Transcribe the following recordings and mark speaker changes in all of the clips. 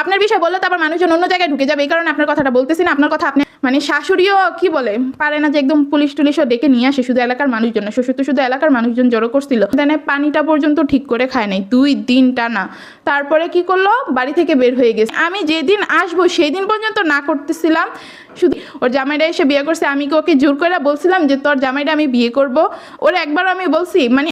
Speaker 1: আপনার বিষয় বললে তো আবার মানুষজন অন্য জায়গায় ঢুকে যাবে। এই কারণে আপনার কথাটা বলতেছি না। আপনার কথা আপনি মানে শাশুড়িও কি বলে? পারে না যে একদম পুলিশ টুলিশও ডেকে নিয়ে আসে শুধু এলাকার মানুষজন শ্বশুর তো শুধু এলাকার মানুষজন জড়ো করছিল। দেন পানিটা পর্যন্ত ঠিক করে খায় নাই। দুই দিন টানা। তারপরে কি করল? বাড়ি থেকে বের হয়ে গেছে। আমি যেদিন আসব সেই দিন পর্যন্ত না করতেছিলাম। শুধু ওর জামাইটা এসে বিয়ে করছে। আমি ওকে জোর করে বলছিলাম যে, তোর জামাইটা আমি বিয়ে করব? ওর একবার আমি বলছি মানে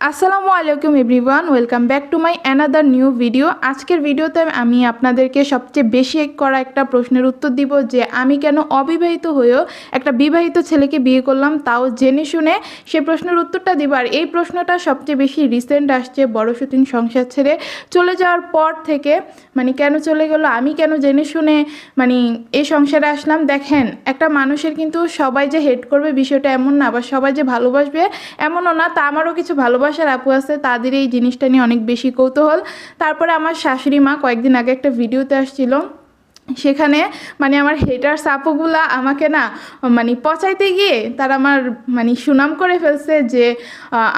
Speaker 1: আসসালামু আলাইকুম everyone, welcome back to my another new video. আজকের ভিডিওতে আমি আপনাদেরকে সবচেয়ে বেশি করা একটা প্রশ্নের উত্তর দিব যে আমি কেন অবিবাহিত হয়েও একটা বিবাহিত ছেলেকে বিয়ে করলাম তাও জেনে শুনে সে প্রশ্নের উত্তরটা দিব। আর এই প্রশ্নটা সবচেয়ে বেশি রিসেন্ট আসছে বড় সতীন সংসার ছেড়ে। চলে যাওয়ার পর থেকে মানে কেন চলে গেল, আমি কেন জেনে শুনে মানে এই সংসারে আসলাম। দেখেন, একটা মানুষের কিন্তু সবাই যে হেড করবে বিষয়টা এমন না, বা সবাই যে ভালোবাসবে এমনও না, তা আমারও কিছু ভালোবাসার আপু আছে, তাদের এই জিনিসটা নিয়ে অনেক বেশি কৌতূহল। তারপরে আমার শাশুড়ি মা কয়েকদিন আগে একটা ভিডিওতে আসছিল। সেখানে মানে আমার হেটার সাপোগুলা আমাকে না মানে পচাইতে গিয়ে তারা আমার মানে সুনাম করে ফেলছে যে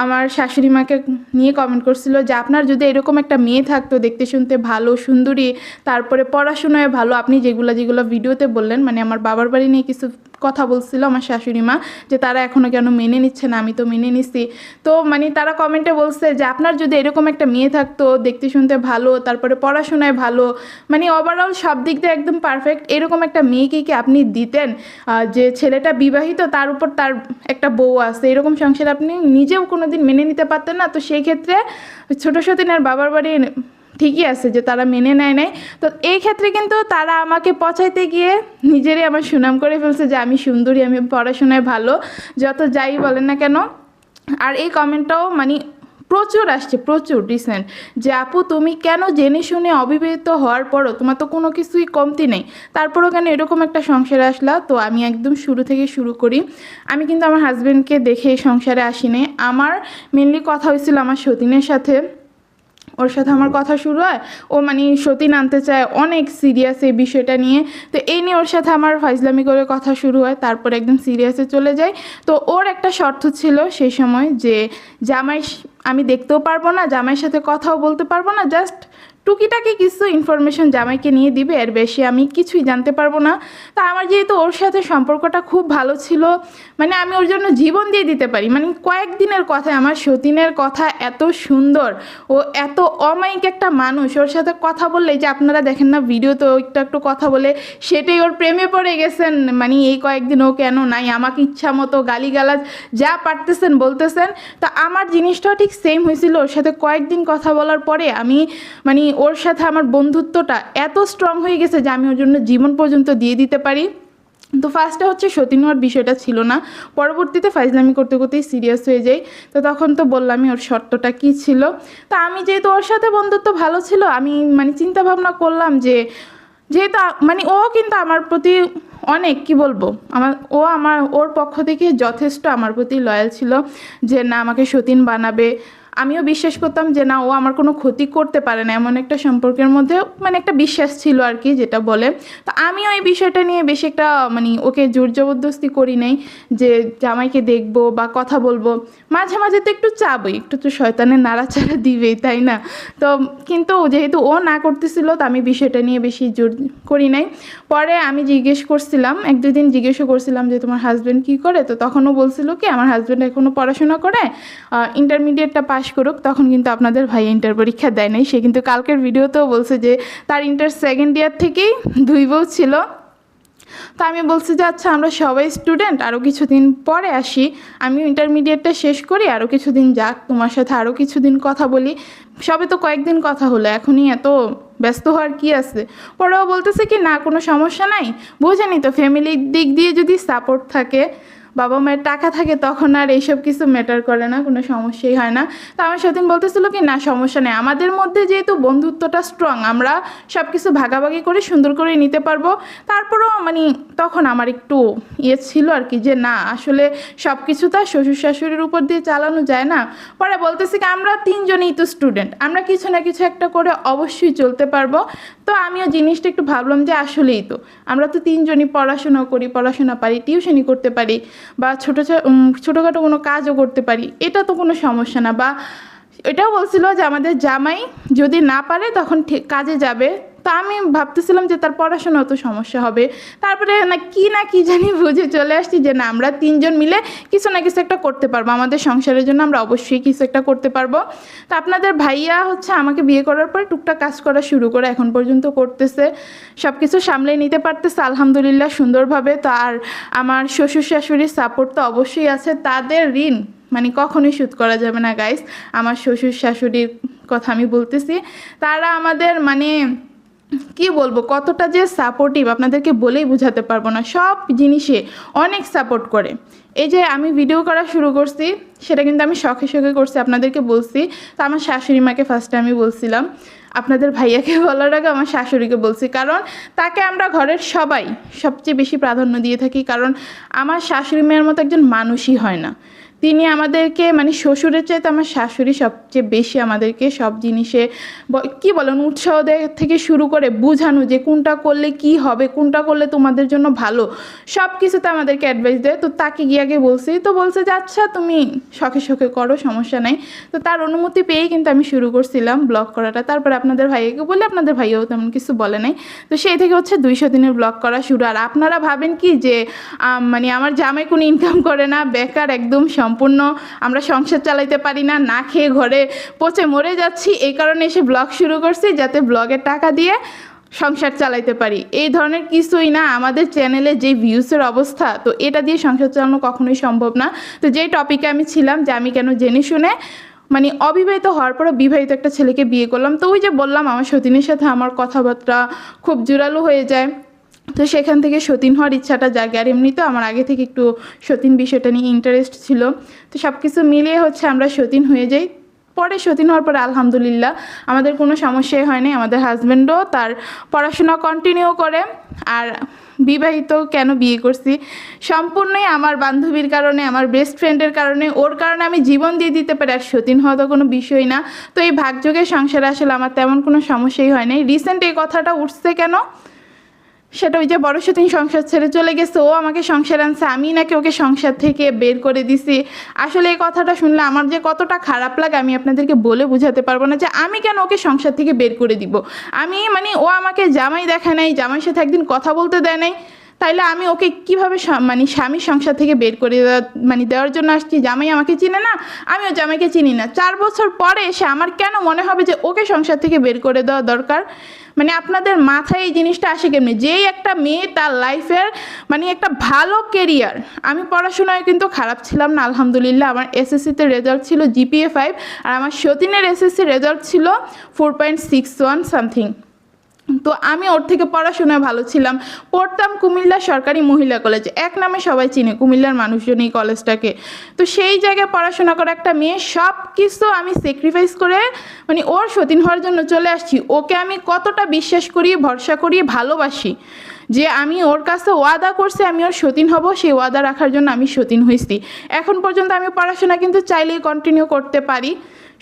Speaker 1: আমার শাশুড়ি মাকে নিয়ে কমেন্ট করছিল যে, আপনার যদি এরকম একটা মেয়ে থাকতো দেখতে শুনতে ভালো, সুন্দরী, তারপরে পড়াশোনায় ভালো, আপনি যেগুলো যেগুলো ভিডিওতে বললেন মানে আমার বাবার বাড়ি নিয়ে কিছু কথা বলছিল আমার শাশুড়ি মা যে তারা এখনও কেন মেনে নিচ্ছে না, আমি তো মেনে নিছি। তো মানে তারা কমেন্টে বলছে যে, আপনার যদি এরকম একটা মেয়ে থাকতো, দেখতে শুনতে ভালো, তারপরে পড়াশোনায় ভালো মানে ওভারঅল সব দিক দিয়ে একদম পারফেক্ট এরকম একটা মেয়েকে কি আপনি দিতেন? যে ছেলেটা বিবাহিত, তার উপর তার একটা বউ আছে, এরকম সংসার আপনি নিজেও কোনোদিন মেনে নিতে পারতেন না? তো সেই ক্ষেত্রে ছোটো সতীনের বাবার বাড়ি ঠিকই আছে যে তারা মেনে নেয় নাই। তো এই ক্ষেত্রে কিন্তু তারা আমাকে পচাইতে গিয়ে নিজেরই আমার সুনাম করে ফেলছে যে আমি সুন্দরী, আমি পড়াশোনায় ভালো, যত যাই বলেন না কেন। আর এই কমেন্টটাও মানে প্রচুর আসছে, প্রচুর রিসেন্ট যে আপু, তুমি কেন জেনে শুনে অবিবাহিত হওয়ার পরও তোমার তো কোনো কিছুই কমতি নেই। তারপরও কেন এরকম একটা সংসারে আসলা? তো আমি একদম শুরু থেকে শুরু করি। আমি কিন্তু আমার হাজব্যান্ডকে দেখে সংসারে আসিনি। আমার মেনলি কথা হয়েছিল আমার সতীনের সাথে। ওর সাথে আমার কথা শুরু হয়। ও মানে সতীন আনতে চায় অনেক সিরিয়াস এই বিষয়টা নিয়ে। তো এই নিয়ে ওর সাথে আমার ফাইজলামি করে কথা শুরু হয়, তারপর একদম সিরিয়াসে চলে যায়। তো ওর একটা শর্ত ছিল সেই সময় যে, জামাই আমি দেখতেও পারব না, জামাইয়ের সাথে কথাও বলতে পারব না জাস্ট টুকিটাকি কিছু ইনফরমেশন জামাইকে নিয়ে দিবে, এর বেশি আমি কিছুই জানতে পারব না। তা আমার যেহেতু ওর সাথে সম্পর্কটা খুব ভালো ছিল মানে আমি ওর জন্য জীবন দিয়ে দিতে পারি। মানে কয়েকদিনের কথা, আমার সতীনের কথা এত সুন্দর, ও এত অমায়িক একটা মানুষ। ওর সাথে কথা বললে যে আপনারা দেখেন না ভিডিওতে একটু একটু কথা বলে, সেটাই ওর প্রেমে পড়ে গেছেন। মানে এই কয়েকদিন ও কেন নাই? আমাকে ইচ্ছা মতো গালিগালাজ যা পারতেছেন বলতেছেন। তা আমার জিনিসটাও ঠিক সেম হয়েছিল। ওর সাথে কয়েকদিন কথা বলার পরে আমি মানে ওর সাথে আমার বন্ধুত্বটা এত স্ট্রং হয়ে গেছে যে আমি ওর জন্য জীবন পর্যন্ত দিয়ে দিতে পারি। তো ফার্স্টে হচ্ছে সতীন হওয়ার বিষয়টা ছিল না। পরবর্তীতে ফাইজলামি করতে করতেই সিরিয়াস হয়ে যাই। তো তখন তো বললামই ওর শর্তটা কী ছিল। তা আমি যেহেতু ওর সাথে বন্ধুত্ব ভালো ছিল, আমি মানে চিন্তা ভাবনা করলাম যে যেহেতু মানে ও কিন্তু আমার প্রতি অনেক, কি বলব? আমার, ও আমার, ওর পক্ষ থেকে যথেষ্ট আমার প্রতি লয়াল ছিল যে না, আমাকে সতীন বানাবে। আমিও বিশ্বাস করতাম যে না, ও আমার কোনো ক্ষতি করতে পারে না, এমন একটা সম্পর্কের মধ্যে মানে একটা বিশ্বাস ছিল আর কি, যেটা বলে। তো আমিও এই বিষয়টা নিয়ে বেশি একটা মানে ওকে জোর জবরদস্তি করি নাই যে জামাইকে দেখব বা কথা বলব। মাঝে মাঝে তো একটু চাবই, একটু তো শয়তানের নাড়াচাড়া দিবেই, তাই না? তো কিন্তু যেহেতু ও না করতেছিল, তো আমি বিষয়টা নিয়ে বেশি জোর করি নাই। পরে আমি জিজ্ঞেস করছিলাম, এক দুই দিন জিজ্ঞেসও করছিলাম যে, তোমার হাজব্যান্ড কী করে? তো তখনও বলছিল কি, আমার হাজব্যান্ড এখনও পড়াশোনা করে ইন্টারমিডিয়েটটা পাশ করুক, তখন কিন্তু আপনাদের ভাই ইন্টার পরীক্ষা দেয় নাই। সে কিন্তু কালকের ভিডিওতেও বলছে যে, তার ইন্টার সেকেন্ড ইয়ার থেকেই দুই বউ ছিল। তো আমি বলছি যে আচ্ছা আমরা সবাই স্টুডেন্ট আরও কিছুদিন পরে আসি। আমি ইন্টারমিডিয়েটটা শেষ করি আরও কিছুদিন যাক, তোমার সাথে আরও কিছুদিন কথা বলি। সবে তো কয়েকদিন কথা হলো, এখনই এত ব্যস্ত হওয়ার কি আছে? পরেও বলতেছে কি, না, কোনো সমস্যা নাই। বোঝেনি তো ফ্যামিলির দিক দিয়ে যদি সাপোর্ট থাকে বাবা মায়ের টাকা থাকে তখন আর এইসব কিছু ম্যাটার করে না, কোনো সমস্যাই হয় না। তো আমার সেদিন বলতেছিল কি, না, সমস্যা নেই। আমাদের মধ্যে যেহেতু বন্ধুত্বটা স্ট্রং আমরা সব কিছু ভাগাভাগি করে সুন্দর করে নিতে পারব। তারপরেও মানে তখন আমার একটু ইয়ে ছিল আর কি, যে না, আসলে সব কিছু তো শ্বশুর শাশুড়ির উপর দিয়ে চালানো যায় না। পরে বলতেছি কি, আমরা তিনজনেই তো স্টুডেন্ট আমরা কিছু না কিছু একটা করে অবশ্যই চলতে পারব। তো আমিও জিনিসটা একটু ভাবলাম যে আসলেই তো। আমরা তো তিনজনই পড়াশোনা করি, পড়াশোনা পারি, টিউশনই করতে পারি বা ছোটো ছোটোখাটো কোনো কাজও করতে পারি। এটা তো কোনো সমস্যা না বা এটাও বলছিল যে আমাদের জামাই যদি না পারে তখন কাজে যাবে। তা আমি ভাবতেছিলাম যে তার পড়াশোনা তো সমস্যা হবে। তারপরে না কি না কি জানি বুঝে চলে আসছি যে না, আমরা তিনজন মিলে কিছু না কিছু একটা করতে পারব। আমাদের সংসারের জন্য আমরা অবশ্যই কিছু একটা করতে পারব। তো আপনাদের ভাইয়া হচ্ছে আমাকে বিয়ে করার পর টুকটাক কাজ করা শুরু করে এখন পর্যন্ত করতেছে। সব কিছু সামলে নিতে পারতেছে, আলহামদুলিল্লাহ সুন্দরভাবে। তো আর আমার শ্বশুর শাশুড়ির সাপোর্ট তো অবশ্যই আছে। তাদের ঋণ মানে কখনোই শোধ করা যাবে না গাইস আমার শ্বশুর শাশুড়ির কথা আমি বলতেছি। তারা আমাদের মানে কি বলব? কতটা যে সাপোর্টিভ আপনাদেরকে বলেই বোঝাতে পারব না। সব জিনিসে অনেক সাপোর্ট করে। এই যে আমি ভিডিও করা শুরু করছি, সেটা কিন্তু আমি শখে শখে করছি, আপনাদেরকে বলছি। তো আমার শাশুড়ি মাকে ফার্স্টে আমি বলছিলাম। আপনাদের ভাইয়াকে বলার আগে আমার শাশুড়িকে বলছি। কারণ তাকে আমরা ঘরের সবাই সবচেয়ে বেশি প্রাধান্য দিয়ে থাকি। কারণ আমার শাশুড়ি মেয়ের মতো একজন মানুষই হয় না। তিনি আমাদেরকে মানে শ্বশুরের চাইতে আমার শাশুড়ি সবচেয়ে বেশি আমাদেরকে সব জিনিসে কি বলেন, উৎসাহ দেয় থেকে শুরু করে বোঝানো যে কোনটা করলে কি হবে, কোনটা করলে তোমাদের জন্য ভালো, সব কিছুতে আমাদেরকে অ্যাডভাইস দেয়। তো তাকে গিয়ে আগে বলছি, তো বলছে যে আচ্ছা তুমি শখে শখে করো, সমস্যা নাই। তো তার অনুমতি পেয়েই কিন্তু আমি শুরু করছিলাম ব্লগ করাটা। তারপরে আপনাদের ভাইয়াকে বলে আপনাদের ভাইয়াও তেমন কিছু বলে নাই। তো সেই থেকে হচ্ছে দুইশো দিনের ব্লগ করা শুরু। আর আপনারা ভাবেন কি যে মানে আমার জামাই কোনো ইনকাম করে না, বেকার, একদম সম্পূর্ণ আমরা সংসার চালাইতে পারি না না খেয়ে ঘরে পচে মরে যাচ্ছি, এই কারণে এসে ব্লগ শুরু করছি যাতে ব্লগের টাকা দিয়ে সংসার চালাইতে পারি। এই ধরনের কিছুই না আমাদের চ্যানেলে যে ভিউসের অবস্থা, তো এটা দিয়ে সংসার চালানো কখনোই সম্ভব না। তো যেই টপিকে আমি ছিলাম যে আমি কেন জেনে শুনে মানে অবিবাহিত হওয়ার পরও বিবাহিত একটা ছেলেকে বিয়ে করলাম, তো ওই যে বললাম আমার সতীনের সাথে আমার কথাবার্তা খুব জোরালো হয়ে যায়। তো সেখান থেকে সতীন হওয়ার ইচ্ছাটা জাগে। আর এমনিতেও আমার আগে থেকে একটু সতীন বিষয়টা নিয়ে ইন্টারেস্ট ছিল। তো সব কিছু মিলিয়ে হচ্ছে আমরা সতীন হয়ে যাই। পরে সতীন হওয়ার পরে আলহামদুলিল্লাহ, আমাদের কোনো সমস্যাই হয়নি আমাদের হাজব্যান্ডও তার পড়াশোনা কন্টিনিউ করে। আর বিবাহিত কেন বিয়ে করছি? সম্পূর্ণই আমার বান্ধবীর কারণে, আমার বেস্ট ফ্রেন্ডের কারণে, ওর কারণে আমি জীবন দিয়ে দিতে পারি। আর সতীন হওয়া তো কোনো বিষয় না। তো এই ভাগযোগের সংসারে আসলে আমার তেমন কোনো সমস্যাই হয় নাই। রিসেন্ট এই কথাটা উঠছে কেন? সেটা ওই যে বড় সতীন সংসার ছেড়ে চলে গেছে, ও আমাকে সংসার আনছে, আমি নাকি ওকে সংসার থেকে বের করে দিছি। আসলে এই কথাটা শুনলে আমার যে কতটা খারাপ লাগে, আমি আপনাদেরকে বলে বুঝাতে পারব না যে আমি কেন ওকে সংসার থেকে বের করে দিব। আমি মানে ও আমাকে জামাই দেখা নাই জামাইয়ের সাথে একদিন কথা বলতে দেয় নাই তাইলে আমি ওকে কীভাবে মানে স্বামীর সংসার থেকে বের করে দেওয়া- মানে দেওয়ার জন্য আসছি? জামাই আমাকে চিনে না, আমিও জামাইকে চিনি না। চার বছর পরে এসে আমার কেন মনে হবে যে ওকে সংসার থেকে বের করে দেওয়া দরকার? মানে আপনাদের মাথায় এই জিনিসটা আসে কেমনি? যেই একটা মেয়ে তার লাইফের মানে একটা ভালো কেরিয়ার আমি পড়াশোনায় কিন্তু খারাপ ছিলাম না, আলহামদুলিল্লাহ। আমার এসএসসিতে রেজাল্ট ছিল জিপিএ ফাইভ আর আমার সতীনের এসএসসি রেজাল্ট ছিল four point six one something তো আমি ওর থেকে পড়াশোনায় ভালো ছিলাম। পড়তাম কুমিল্লা সরকারি মহিলা কলেজ এক নামে সবাই চিনে কুমিল্লার মানুষজন এই কলেজটাকে তো সেই জায়গায় পড়াশোনা করা একটা মেয়ে সব কিছু আমি স্যাক্রিফাইস করে মানে ওর সতীন হওয়ার জন্য চলে আসছি। ওকে আমি কতটা বিশ্বাস করি, ভরসা করি, ভালোবাসি যে আমি ওর কাছে ওয়াদা করছি, আমি ওর সতীন হব, সেই ওয়াদা রাখার জন্য আমি সতীন হয়েছি। এখন পর্যন্ত আমি পড়াশোনা কিন্তু চাইলেই কন্টিনিউ করতে পারি।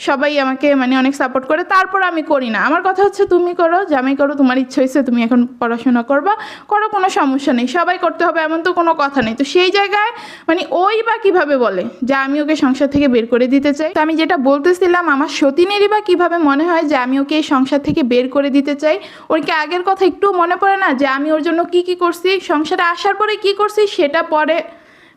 Speaker 1: সবাই আমাকে মানে অনেক সাপোর্ট করে, তারপর আমি করি না। আমার কথা হচ্ছে তুমি করো, জামাই করো, তোমার ইচ্ছে হয়েছে তুমি এখন পড়াশোনা করবা, করো, কোনো সমস্যা নেই। সবাই করতে হবে এমন তো কোনো কথা নেই। তো সেই জায়গায় মানে ওই বা কীভাবে বলে যে আমি ওকে সংসার থেকে বের করে দিতে চাই? তো আমি যেটা বলতেছিলাম, আমার সতীনেরই বা কীভাবে মনে হয় যে আমি ওকে এই সংসার থেকে বের করে দিতে চাই? ওর কি আগের কথা একটু মনে পড়ে না যে আমি ওর জন্য কি কি করছি? সংসারে আসার পরে কি করছি? সেটা পরে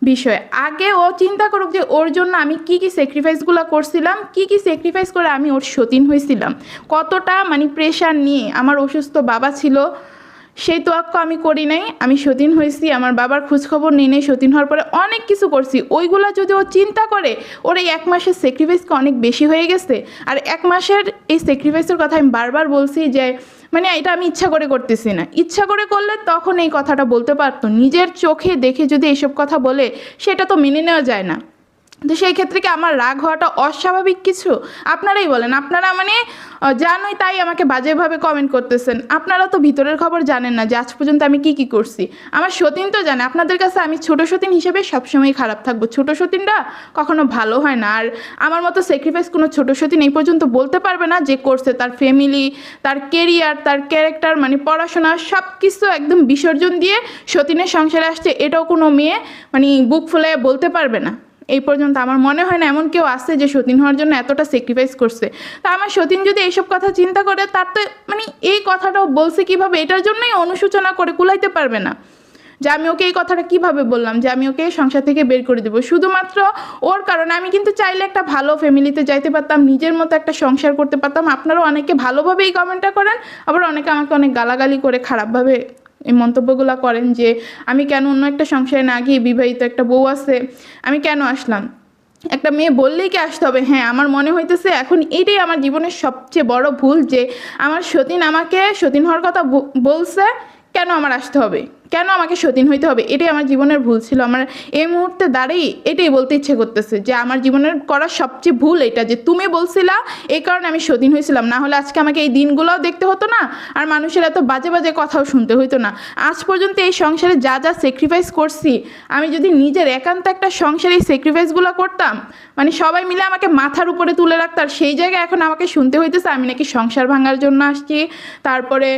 Speaker 1: বিষয়। আগে ও চিন্তা করুক যে ওর জন্য আমি কি কি স্যাক্রিফাইসগুলো করছিলাম, কি কি স্যাক্রিফাইস করে আমি ওর সতীন হয়েছিলাম। কতটা মানে প্রেশার নিয়ে আমার অসুস্থ বাবা ছিল, সেই তোয়াক্ক আমি করি নাই, আমি সতীন হয়েছি, আমার বাবার খোঁজখবর নিয়ে নেই, সতীন হওয়ার পরে অনেক কিছু করছি। ওইগুলো যদি ও চিন্তা করে, ওর এই এক মাসের স্যাক্রিফাইসকে অনেক বেশি হয়ে গেছে। আর এক মাসের এই স্যাক্রিফাইসের কথা আমি বারবার বলছি যে মানে এটা আমি ইচ্ছা করে করতেছি না। ইচ্ছা করে করলে তখন এই কথাটা বলতে পারতো। নিজের চোখে দেখে যদি এসব কথা বলে, সেটা তো মেনে নেওয়া যায় না। তো সেই ক্ষেত্রে কি আমার রাগ হওয়াটা অস্বাভাবিক কিছু? আপনারাই বলেন। আপনারা মানে জানোই তাই আমাকে বাজেভাবে কমেন্ট করতেছেন। আপনারা তো ভিতরের খবর জানেন না যে আজ পর্যন্ত আমি কি কি করছি। আমার সতীন তো জানে। আপনাদের কাছে আমি ছোট সতীন হিসেবে সবসময় খারাপ থাকব। ছোট সতীনরা কখনো ভালো হয় না। আর আমার মতো স্যাক্রিফাইস কোনো ছোট সতীন এই পর্যন্ত বলতে পারবে না যে করছে। তার ফ্যামিলি তার কেরিয়ার তার ক্যারেক্টার মানে পড়াশোনা সব কিছু একদম বিসর্জন দিয়ে সতীনের সংসারে আসছে। এটাও কোনো মেয়ে মানে বুক ফুলে বলতে পারবে না। এই পর্যন্ত আমার মনে হয় না এমন কেউ আছে যে সতীন হওয়ার জন্য এতটা স্যাক্রিফাইস করছে। তা আমার সতীন যদি এইসব কথা চিন্তা করে, তার তো মানে এই কথাটাও বলছে কীভাবে? এটার জন্যই অনুশোচনা করে কুলাইতে পারবে না। যে আমি ওকে এই কথাটা কীভাবে বললাম? যে আমি ওকে সংসার থেকে বের করে দেবো। শুধুমাত্র ওর কারণে আমি কিন্তু চাইলে একটা ভালো ফ্যামিলিতে যাইতে পারতাম, নিজের মতো একটা সংসার করতে পারতাম। আপনারাও অনেকে ভালোভাবে এই কমেন্টটা করেন, আবার অনেকে আমাকে অনেক গালাগালি করে খারাপভাবে এই মন্তব্যগুলো করেন যে, আমি কেন অন্য একটা সংসারে না গিয়ে বিবাহিত একটা বউ আছে? আমি কেন আসলাম? একটা মেয়ে বললেই কি আসতে হবে? হ্যাঁ আমার মনে হইতেছে এখন এটাই আমার জীবনের সবচেয়ে বড় ভুল যে, আমার সতীন আমাকে সতীন হওয়ার কথা বলছে, কেন আমার আসতে হবে? কেন আমাকে সতীন হইতে হবে? এটাই আমার জীবনের ভুল ছিল। আমার এই মুহূর্তে দাঁড়িয়ে এটাই বলতে ইচ্ছে করতেছে যে, আমার জীবনের করা সবচেয়ে ভুল এটা যে, তুমি বলছিলা এই কারণে আমি সতীন হয়েছিলাম। না হলে আজকে আমাকে এই দিনগুলোও দেখতে হতো না, আর মানুষের এত বাজে বাজে কথাও শুনতে হইতো না। আজ পর্যন্ত এই সংসারে যা যা স্যাক্রিফাইস করছি, আমি যদি নিজের একান্ত একটা সংসারে এই স্যাক্রিফাইসগুলো করতাম মানে সবাই মিলে আমাকে মাথার উপরে তুলে রাখতো, আর সেই জায়গায় এখন আমাকে শুনতে হইতেছে আমি নাকি সংসার ভাঙার জন্য আসছি, তারপরে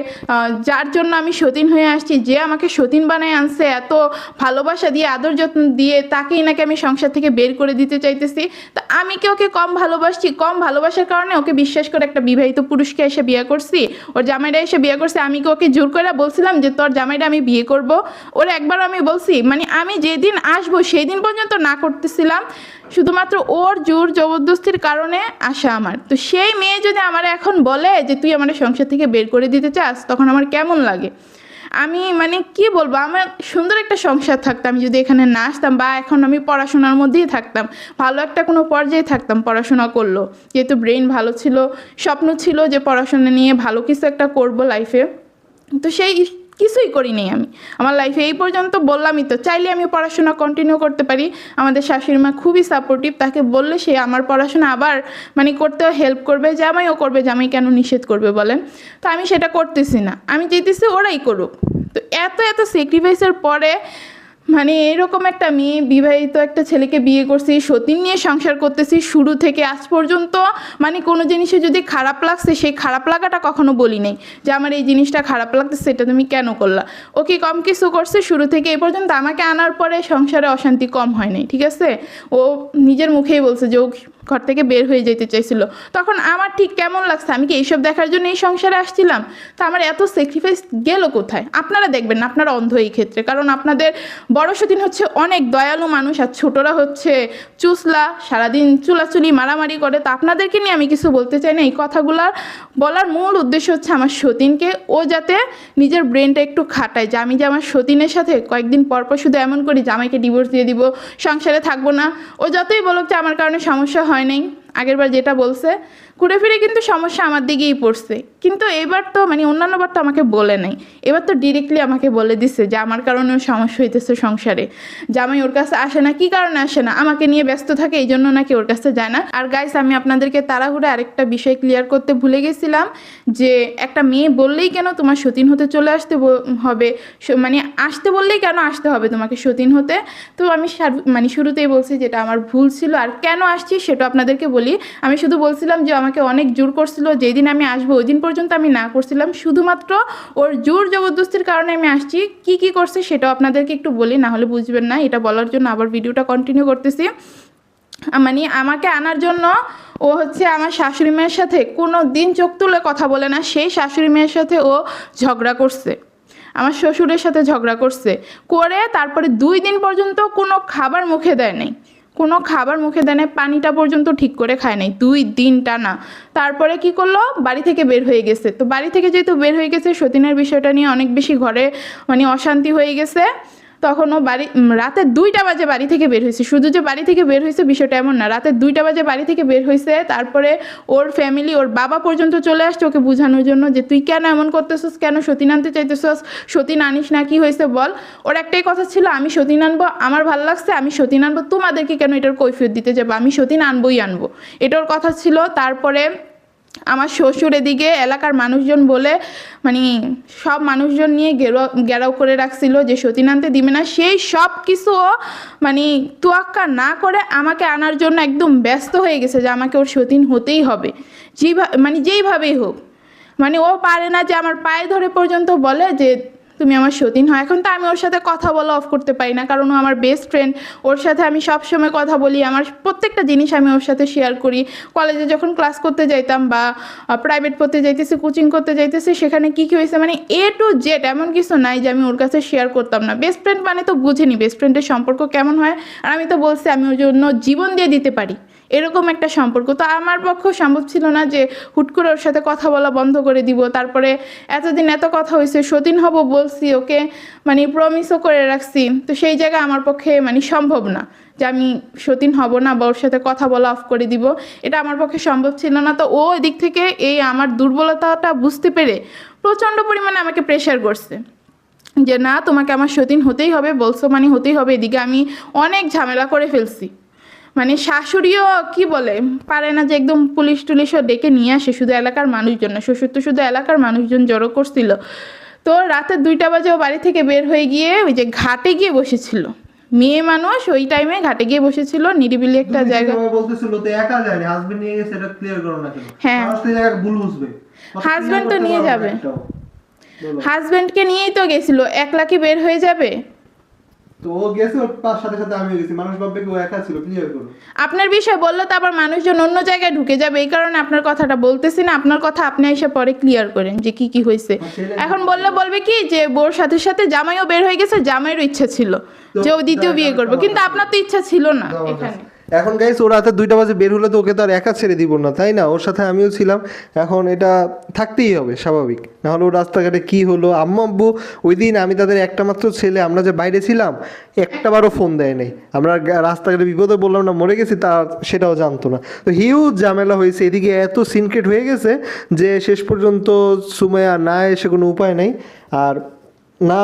Speaker 1: যার জন্য আমি সতীন হয়ে আসছি, যে আমাকে সতীন বানায় আনছে, এত ভালোবাসা দিয়ে, আদর যত্ন দিয়ে তাকেই নাকি আমি সংসার থেকে বের করে দিতে চাইতেছি। তা আমি কি ওকে কম ভালোবাসছি? কম ভালোবাসার কারণে ওকে বিশ্বাস করে একটা বিবাহিত পুরুষকে এসে বিয়ে করছি। ওর জামাইরা এসে বিয়ে করছে, আমি কি ওকে জোর করে বলছিলাম যে, তোর জামাইটা আমি বিয়ে করব? ওর একবার আমি বলছি মানে আমি যেদিন আসব সেই দিন পর্যন্ত না করতেছিলাম। শুধুমাত্র ওর জোর জবরদস্তির কারণে আসা আমার। তো সেই মেয়ে যদি আমার এখন বলে যে, তুই আমার সংসার থেকে বের করে দিতে চাস, তখন আমার কেমন লাগে? আমি মানে কি বলব, আমার সুন্দর একটা সংসার থাকতাম। যদি এখানে না আসতাম বা এখন আমি পড়াশোনার মধ্যেই থাকতাম, ভালো একটা কোনো পর্যায়ে থাকতাম পড়াশোনা করল। যেহেতু ব্রেন ভালো ছিল, স্বপ্ন ছিল যে পড়াশোনা নিয়ে ভালো কিছু একটা করব লাইফে তো সেই কিছুই করিনি আমি। আমার লাইফে এই পর্যন্ত বললামই তো, চাইলে আমি পড়াশোনা কন্টিনিউ করতে পারি। আমাদের শাশুড়ি মা খুবই সাপোর্টিভ তাকে বললে সে আমার পড়াশোনা আবার মানে করতেও হেল্প করবে, জামাইও করবে, জামাই কেন নিষেধ করবে বলেন? তো আমি সেটা করতেছি না। আমি যেতেছি ওরাই করুক। তো এত এত স্যাক্রিফাইসের পরে মানে এরকম একটা মেয়ে, বিবাহিত একটা ছেলেকে বিয়ে করছি, সতীন নিয়ে সংসার করতেছি, শুরু থেকে আজ পর্যন্ত মানে কোনো জিনিসে যদি খারাপ লাগছে সেই খারাপ লাগাটা কখনো বলি নাই যে আমার এই জিনিসটা খারাপ লাগছে সেটা তুমি কেন করলা? ও কি কম কিছু করছে, শুরু থেকে এ পর্যন্ত আমাকে আনার পরে সংসারে অশান্তি কম হয় নাই, ঠিক আছে? ও নিজের মুখেই বলছে যে ও ঘর থেকে বের হয়ে যেতে চাইছিল। তখন আমার ঠিক কেমন লাগছে? আমি কি এইসব দেখার জন্য এই সংসারে আসছিলাম? তো আমার এত স্যাক্রিফাইস গেল কোথায়? আপনারা দেখবেন না আপনারা অন্ধ এই ক্ষেত্রে। কারণ আপনাদের বড় সতীন হচ্ছে অনেক দয়ালু মানুষ আর ছোটরা হচ্ছে চুসলা সারাদিন চুলাচুলি, মারামারি করে। তো আপনাদেরকে নিয়ে আমি কিছু বলতে চাই না। এই কথাগুলার বলার মূল উদ্দেশ্য হচ্ছে আমার সতীনকে ও যাতে নিজের ব্রেনটা একটু খাটায়। যে আমি যে আমার সতীনের সাথে কয়েকদিন পর পর শুধু এমন করি, জামাইকে ডিভোর্স দিয়ে দিব, সংসারে থাকব না। ও যতই বলুক যে আমার কারণে সমস্যা হয় নাই আগেরবার যেটা বলছে ঘুরে ফিরে কিন্তু সমস্যা আমার দিকেই পড়ছে। কিন্তু এবার তো মানে অন্যান্যবার তো আমাকে বলে নাই। এবার তো ডিরেক্টলি আমাকে বলে দিচ্ছে যে, আমার কারণেও সমস্যা হইতেছে সংসারে। জামাই ওর কাছে আসে না, কি কারণে আসে না? আমাকে নিয়ে ব্যস্ত থাকে এই জন্য নাকি ওর কাছে যায় না? আর গাইস আমি আপনাদেরকে তাড়াহুড়ে আরেকটা বিষয় ক্লিয়ার করতে ভুলে গেছিলাম, যে একটা মেয়ে বললেই কেন তোমার সতীন হতে চলে আসতে হবে? মানে আসতে বললেই কেন আসতে হবে তোমাকে সতীন হতে? তো আমি মানে শুরুতেই বলছি যেটা আমার ভুল ছিল, আর কেন আসছি সেটা আপনাদেরকে বলি। আমি শুধু বলছিলাম যে, আমাকে অনেক জোর করছিল যেদিন আমি আসব, ওই দিন পর্যন্ত আমি না করছিলাম। শুধুমাত্র ওর জোর জবরদস্তির কারণে আমি আসছি। কি কি করছে সেটাও আপনাদেরকে একটু বলি, না হলে বুঝবেন না। এটা বলার জন্য আবার ভিডিওটা কন্টিনিউ করতেছি। মানে আমাকে আনার জন্য ও হচ্ছে আমার শাশুড়ি মেয়ের সাথে কোনো দিন চোখ তুলে কথা বলে না। সেই শাশুড়ি মেয়ের সাথে ও ঝগড়া করছে। আমার শ্বশুরের সাথে ঝগড়া করছে। করে তারপরে দুই দিন পর্যন্ত কোনো খাবার মুখে দেয় নাই। কোনো খাবার মুখে দেয় নাই, পানিটা পর্যন্ত ঠিক করে খায় নাই, দুই দিন টানা। তারপরে কি করল? বাড়ি থেকে বের হয়ে গেছে। তো বাড়ি থেকে যেহেতু বের হয়ে গেছে, সতীনের বিষয়টা নিয়ে অনেক বেশি ঘরে মানে অশান্তি হয়ে গেছে। তখন ও বাড়ি রাতে দুইটা বাজে বাড়ি থেকে বের হয়েছে। শুধু যে বাড়ি থেকে বের হয়েছে বিষয়টা এমন না, রাতে দুইটা বাজে বাড়ি থেকে বের হয়েছে, তারপরে ওর ফ্যামিলি ওর বাবা পর্যন্ত চলে আসছে ওকে বোঝানোর জন্য যে তুই কেন এমন করতেছিস, কেন সতীন আনতে চাইতেছিস, সতীন আনিস না, কি হয়েছে বল? ওর একটাই কথা ছিল, আমি সতীন আনব, আমার ভালো লাগছে, আমি সতীন আনব, তোমাদেরকে কেন এটার কৈফিয়ত দিতে যাব? আমি সতীন আনবোই আনব। এটার কথা ছিল, তারপরে আমার শ্বশুর এদিকে এলাকার মানুষজন বলে মানে সব মানুষজন নিয়ে গেরো গেরাও করে রাখছিল যে সতীন আনতে দিবে না। সেই সব কিছু মানে তোয়াক্কা না করে আমাকে আনার জন্য একদম ব্যস্ত হয়ে গেছে যে আমাকে ওর সতীন হতেই হবে। যেইভাবে মানে যেইভাবেই হোক। মানে ও পারে না যে আমার পায়ে ধরে পর্যন্ত বলে যে তুমি আমার সতীন হয়। এখন তো আমি ওর সাথে কথা বলা অফ করতে পারি না, কারণ ও আমার বেস্ট ফ্রেন্ড ওর সাথে আমি সবসময় কথা বলি, আমার প্রত্যেকটা জিনিস আমি ওর সাথে শেয়ার করি। কলেজে যখন ক্লাস করতে যাইতাম বা প্রাইভেট পড়তে যাইতেছি কোচিং করতে যাইতেছি, সেখানে কী কী হয়েছে মানে এ টু জেড এমন কিছু নাই যে আমি ওর কাছে শেয়ার করতাম না। বেস্ট ফ্রেন্ড মানে তো বুঝিনি বেস্ট ফ্রেন্ডের সম্পর্ক কেমন হয়, আর আমি তো বলছি আমি ওর জন্য জীবন দিয়ে দিতে পারি। এরকম একটা সম্পর্ক। তো আমার পক্ষেও সম্ভব ছিল না যে হুট করে ওর সাথে কথা বলা বন্ধ করে দিব। তারপরে এতদিন এত কথা হয়েছে, সতীন হব বলছি, ওকে মানে প্রমিসও করে রাখছি। তো সেই জায়গায় আমার পক্ষে মানে সম্ভব না যে আমি সতীন হব না বা ওর সাথে কথা বলা অফ করে দিব। এটা আমার পক্ষে সম্ভব ছিল না। তো ও এদিক থেকে এই আমার দুর্বলতাটা বুঝতে পেরে প্রচণ্ড পরিমাণে আমাকে প্রেশার করছে। যে না, তোমাকে আমার সতীন হতেই হবে, বলছো মানে হতেই হবে। এদিকে আমি অনেক ঝামেলা করে ফেলছি। মানে শাশুড়িও কি বলে? পারে না যে একদম পুলিশ টুলিশও ডেকে নিয়ে আসে শুধু এলাকার মানুষজন না শ্বশুর তো শুধু এলাকার মানুষজন জড়ো করছিল। তো রাতের দুইটা বাজে ও বাড়ি থেকে বের হয়ে গিয়ে ওই যে ঘাটে গিয়ে বসেছিল। মেয়ে মানুষ ওই টাইমে ঘাটে গিয়ে বসেছিল নিরিবিলি একটা জায়গা
Speaker 2: যেভাবে বলতেছিল তো একা যায়নি হাজবেন্ড নিয়ে গেছে এটা ক্লিয়ার করো না কেন?
Speaker 1: হ্যাঁ।
Speaker 2: মানুষ তো ভুল বুঝবে। কথা
Speaker 1: তো নিয়ে যাবে। হাজব্যান্ডকে নিয়েই তো গেছিল একলা কি বের হয়ে যাবে?
Speaker 2: তো ও গেছে ওর পাশ সাথে সাথে আমিও গেছি। মানুষ ভাববে কি ও একা ছিল ক্লিয়ার করো
Speaker 1: আপনার বিষয় বললে তো আবার মানুষজন অন্য জায়গায় ঢুকে যাবে। এই কারণে আপনার কথাটা বলতেছি না। আপনার কথা আপনি এসে পরে ক্লিয়ার করেন যে কি কি হয়েছে। এখন বললে বলবে কি যে বোর সাথে সাথে জামাইও বের হয়ে গেছে জামাইয়েরও ইচ্ছা ছিল যে ও দ্বিতীয় বিয়ে করব। কিন্তু আপনার তো ইচ্ছা ছিল না এখানে।
Speaker 2: এখন গাইস ওর রাতে দুইটা বাজে বের হলে তো ওকে তো আর একা ছেড়ে দিব না, তাই না? ওর সাথে আমিও ছিলাম। এখন এটা থাকতেই হবে, স্বাভাবিক। নাহলে ওর রাস্তাঘাটে কি হলো? আম্মু, আব্বু ওই দিন আমি তাদের একটা মাত্র ছেলে, আমরা যে বাইরে ছিলাম, একটাবারও ফোন দেয় নাই। আমরা রাস্তাঘাটে বিপদে বললাম না, মরে গেছি তা সেটাও জানতো না। তো হিউজ ঝামেলা হয়েছে, এদিকে এত সিনক্রেট হয়ে গেছে যে শেষ পর্যন্ত সুমাইয়া না এসে কোনো উপায় নেই। আর না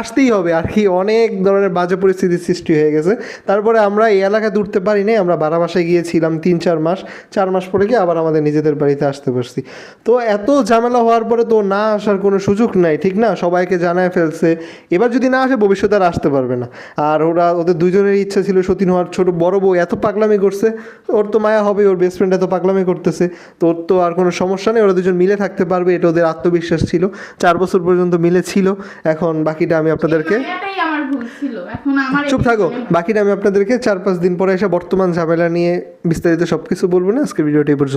Speaker 2: আসতেই হবে আর কি, অনেক ধরনের বাজে পরিস্থিতির সৃষ্টি হয়ে গেছে। তারপরে আমরা এই এলাকাতে উঠতে পারি নাই, আমরা বারা বাসায় গিয়েছিলাম তিন চার মাস চার মাস পরে গিয়ে আবার আমাদের নিজেদের বাড়িতে আসতে পারছি। তো এত ঝামেলা হওয়ার পরে তো না আসার কোনো সুযোগ নাই, ঠিক না? সবাইকে জানায় ফেলছে, এবার যদি না আসে ভবিষ্যতে আর আসতে পারবে না। আর ওরা, ওদের দুজনের ইচ্ছা ছিল সতীন হওয়ার, ছোট বড় বউ এত পাগলামি করছে, ওর তো মায়া হবে, ওর বেস্ট ফ্রেন্ড এত পাগলামি করতেছে, তো ওর তো আর কোনো সমস্যা নেই, ওরা দুজন মিলে থাকতে পারবে, এটা ওদের আত্মবিশ্বাস ছিল, চার বছর পর্যন্ত মিলে ছিল। এখন বাকিটা আমি আপনাদেরকে চুপ থাকো। বাকিটা আমি আপনাদেরকে চার পাঁচ দিন পরে এসে বর্তমান ঝামেলা নিয়ে বিস্তারিত সবকিছু বলব না। আজকে ভিডিওটি এই পর্যন্ত।